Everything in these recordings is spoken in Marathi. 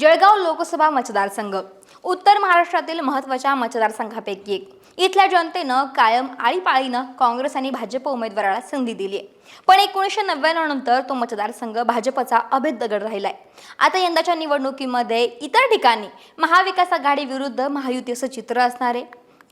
जळगाव लोकसभा मतदारसंघ. उत्तर महाराष्ट्रातील महत्त्वाच्या मतदारसंघापैकी एक. इथल्या जनतेनं कायम आळीपाळीनं काँग्रेस आणि भाजप उमेदवाराला संधी दिली आहे. पण एकोणीसशे नव्याण्णव नंतर तो मतदारसंघ भाजपचा अभेद दगड राहिलाय. आता यंदाच्या निवडणुकीमध्ये इतर ठिकाणी महाविकास आघाडी विरुद्ध महायुती असं चित्र असणार आहे.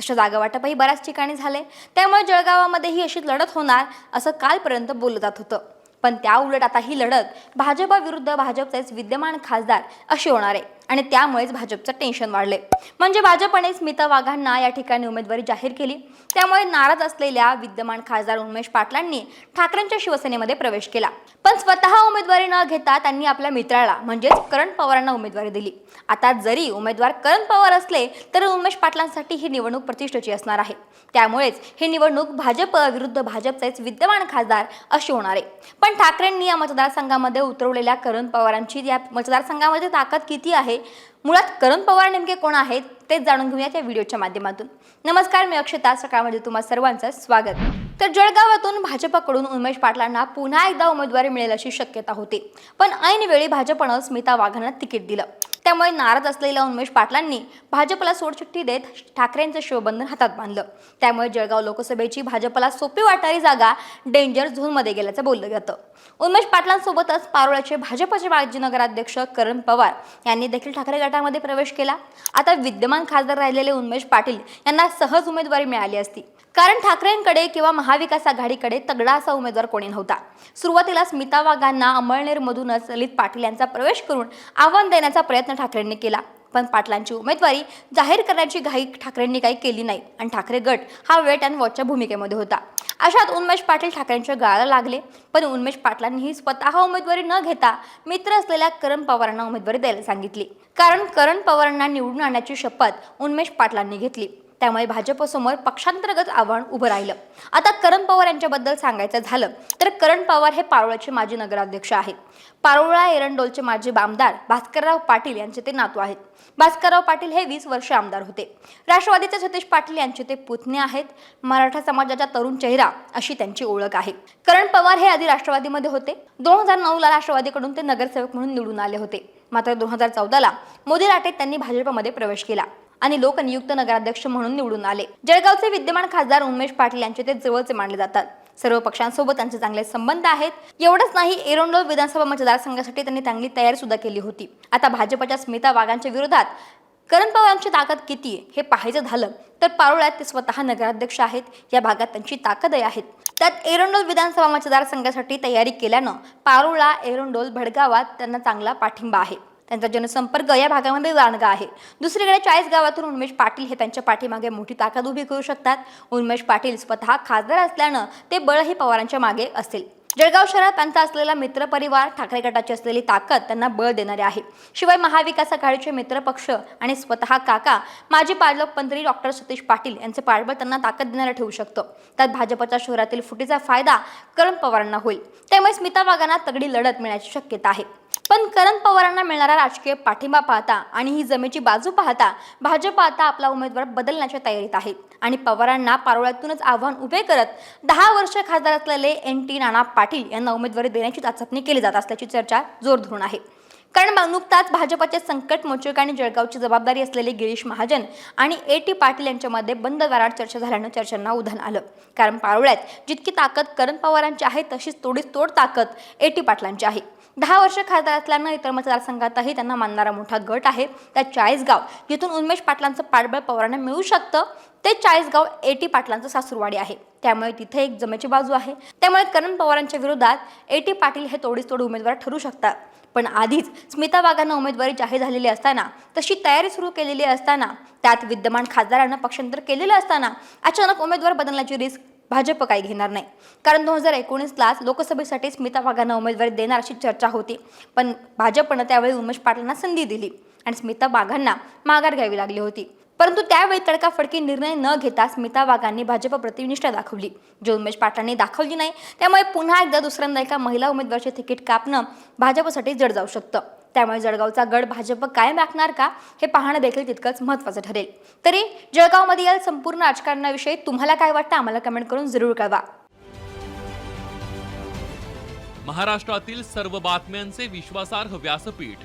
तशा जागा वाटपही बऱ्याच ठिकाणी झाले त्यामुळे जळगावामध्येही अशी लढत होणार असं कालपर्यंत बोललं जात होतं. पण त्या उलट आता ही लढत भाजपाविरुद्ध भाजपचेच विद्यमान खासदार अशी होणार आहे. आणि त्यामुळेच भाजपचं टेन्शन वाढले म्हणजे भाजपने स्मिता वाघांना या ठिकाणी उमेदवारी जाहीर केली. त्यामुळे नाराज असलेल्या विद्यमान खासदार उमेश पाटलांनी ठाकरेंच्या शिवसेनेमध्ये प्रवेश केला. पण स्वतः उमेदवारी न घेता त्यांनी आपल्या मित्राला म्हणजेच करण पवारांना उमेदवारी दिली. आता जरी उमेदवार करण पवार असले तरी उमेश पाटलांसाठी ही निवडणूक प्रतिष्ठेची असणार आहे. त्यामुळेच ही निवडणूक भाजप विरुद्ध भाजपचेच विद्यमान खासदार अशी होणार आहे. पण ठाकरेंनी या मतदारसंघामध्ये उतरवलेल्या करण पवारांची या मतदारसंघामध्ये ताकद किती आहे? मुळात करण पवार नेमके कोण आहेत? तेच जाणून घेऊयात या व्हिडिओच्या माध्यमातून. नमस्कार मी अक्षता. सकाळमध्ये तुम्हा सर्वांचं स्वागत. तर जळगावातून भाजपकडून उमेश पाटलांना पुन्हा एकदा उमेदवारी मिळेल अशी शक्यता होती. पण ऐनवेळी भाजपनं स्मिता वाघांना तिकीट दिलं. त्यामुळे नाराज असलेल्या उन्मेश पाटलांनी भाजपला सोडचिठ्ठी देत ठाकरेंचं शिवबंधन हातात बांधलं. त्यामुळे जळगाव लोकसभेची भाजपला सोपी वाटणारी जागा डेंजर झोनमध्ये गेल्याचं बोललं जातं. उमेश पाटलांसोबतच पारोळ्याचे भाजपचे माजी नगराध्यक्ष करण पवार यांनी देखील ठाकरे गटामध्ये प्रवेश केला. आता विद्यमान खासदार राहिलेले उमेश पाटील यांना सहज उमेदवारी मिळाली असती. कारण ठाकरेंकडे किंवा महाविकास आघाडीकडे तगडा असा उमेदवार कोणी नव्हता. सुरुवातीला स्मिता वाघांना अमळनेरमधूनच ललित पाटील यांचा प्रवेश करून आव्हान देण्याचा प्रयत्न ठाकरेंनी केला. पण पाटलांची उमेदवारी जाहीर करण्याची घाई ठाकरेंनी काही केली नाही आणि ठाकरे गट हा वेट अँड वॉचच्या भूमिकेमध्ये होता. अशात उन्मेष पाटील ठाकरेंच्या गाळाला लागले. पण उन्मेष पाटलांनीही स्वतः उमेदवारी न घेता मित्र असलेल्या करण पवारांना उमेदवारी द्यायला सांगितली. कारण करण पवारांना निवडून आणण्याची शपथ उन्मेष पाटलांनी घेतली. त्यामुळे भाजपसमोर पक्षांतर्गत आव्हान उभं राहिलं. आता करण पवार यांच्याबद्दल सांगायचं झालं तर करण पवार हे पारोळ्याचे माजी नगराध्यक्ष आहेत. पारोळा एरंडोलचे माजी आमदार भास्करराव पाटील यांचे ते नातू आहेत. भास्करराव पाटील हे वीस वर्ष आमदार होते. राष्ट्रवादीचे सतीश पाटील यांचे ते पुतणे आहेत. मराठा समाजाचा तरुण चेहरा अशी त्यांची ओळख आहे. करण पवार हे आधी राष्ट्रवादीमध्ये होते. दोन हजार नऊला राष्ट्रवादीकडून ते नगरसेवक म्हणून निवडून आले होते. मात्र दोन हजार चौदाला मोदी लाटेत त्यांनी भाजपमध्ये प्रवेश केला. आणि लोकनियुक्त नगराध्यक्ष म्हणून निवडून आले. जळगावचे विद्यमान खासदार उमेश पाटील यांचे ते जवळचे मानले जातात. सर्व पक्षांसोबत त्यांचे चांगले संबंध आहेत. एवढंच नाही एरोंडोल विधानसभा मतदारसंघासाठी त्यांनी चांगली तयारी सुद्धा केली होती. आता भाजपच्या स्मिता वाघांच्या विरोधात करण पवारांची ताकद किती आहे हे पाहायचं झालं तर पारोळ्यात ते स्वतः नगराध्यक्ष आहेत. या भागात त्यांची ताकदही आहेत. त्यात एरोंडोल विधानसभा मतदारसंघासाठी तयारी केल्यानं पारोळा एरोंडोल भडगावात त्यांना चांगला पाठिंबा आहे. त्यांचा जनसंपर्क या भागामध्ये जाणगा आहे. दुसरीकडे चाळीस गावातून उन्मेश पाटील हे त्यांच्या पाठीमागे मोठी ताकद उभी करू शकतात. उन्मेश पाटील स्वतः खासदार असल्यानं ते बळही पवारांच्या मागे असेल जळगाव शहरात त्यांचा असलेला मित्रपरिवार ठाकरे गटाची असलेली ताकद त्यांना बळ देणारे आहे. शिवाय महाविकास आघाडीचे मित्रपक्ष आणि स्वतः काका माजी पालकमंत्री डॉक्टर सतीश पाटील यांचे पाठबळ त्यांना ताकद देणारं ठेवू शकतं. त्यात भाजपच्या शहरातील फुटीचा फायदा करण पवारांना होईल. त्यामुळे स्मिता वाघांना तगडी लढत मिळण्याची शक्यता आहे. पण करण पवारांना मिळणारा राजकीय पाठिंबा पाहता आणि ही जमेची बाजू पाहता भाजप आता आपला उमेदवार बदलण्याच्या तयारीत आहे. आणि पवारांना पारोळ्यातूनच आव्हान उभे करत दहा वर्ष खासदार असलेले एन टी नाना पाटील यांना उमेदवारी देण्याची चाचपणी केली जात असल्याची चर्चा जोर धरून आहे. कारण मग नुकताच भाजपाचे संकट मोचक आणि जळगावची जबाबदारी असलेले गिरीश महाजन आणि ए टी पाटील यांच्यामध्ये बंद दारात चर्चा झाल्यानं चर्चांना उधाण आलं. कारण पारोळ्यात जितकी ताकद करण पवारांची आहे तशीच तोडीस तोड ताकद ए टी पाटलांची आहे. दहा वर्ष खासदार असल्यानं इतर मतदारसंघातही त्यांना मानणारा मोठा गट आहे. त्या चाळीसगाव जिथून उन्मेश पाटलांचं पाठबळ पवारांना मिळू शकतं ते चाळीसगाव ए टी पाटलांचं सासूरवाडी आहे. त्यामुळे तिथे एक जमेची बाजू आहे. त्यामुळे करण पवारांच्या विरोधात ए टी पाटील हे तोडीस तोड उमेदवार ठरू शकतात. पण आधीच स्मिता वाघांना उमेदवारी जाहीर झालेली असताना तशी तयारी सुरू केलेली असताना त्यात विद्यमान खासदारांना पक्षांतर केलेलं असताना अचानक उमेदवार बदलण्याची रिस्क भाजप काही घेणार नाही. कारण दोन हजार एकोणीसलाच लोकसभेसाठी स्मिता वाघांना उमेदवारी देणार अशी चर्चा होती. पण भाजपनं त्यावेळी उमेश पाटलांना संधी दिली आणि स्मिता वाघांना माघार घ्यावी लागली होती. परंतु त्यावेळी तडकाफडकी निर्णय न घेता स्मिता वाघांनी भाजप प्रतिनिष्ठा दाखवली. जी उमेश पाटलांनी दाखवली नाही त्यामुळे पुन्हा एकदा दुसऱ्यांदा एका महिला उमेदवाराचे तिकीट कापणं भाजपसाठी जड जाऊ शकतं. त्यामुळे जळगावचा गड भाजप कायम राखणार का हे पाहणं देखील तितकंच महत्त्वाचं ठरेल. तरी जळगावमध्ये या संपूर्ण राजकारणाविषयी तुम्हाला काय वाटतं आम्हाला कमेंट करून जरूर कळवा. महाराष्ट्रातील सर्व बातम्यांचे विश्वासार्ह व्यासपीठ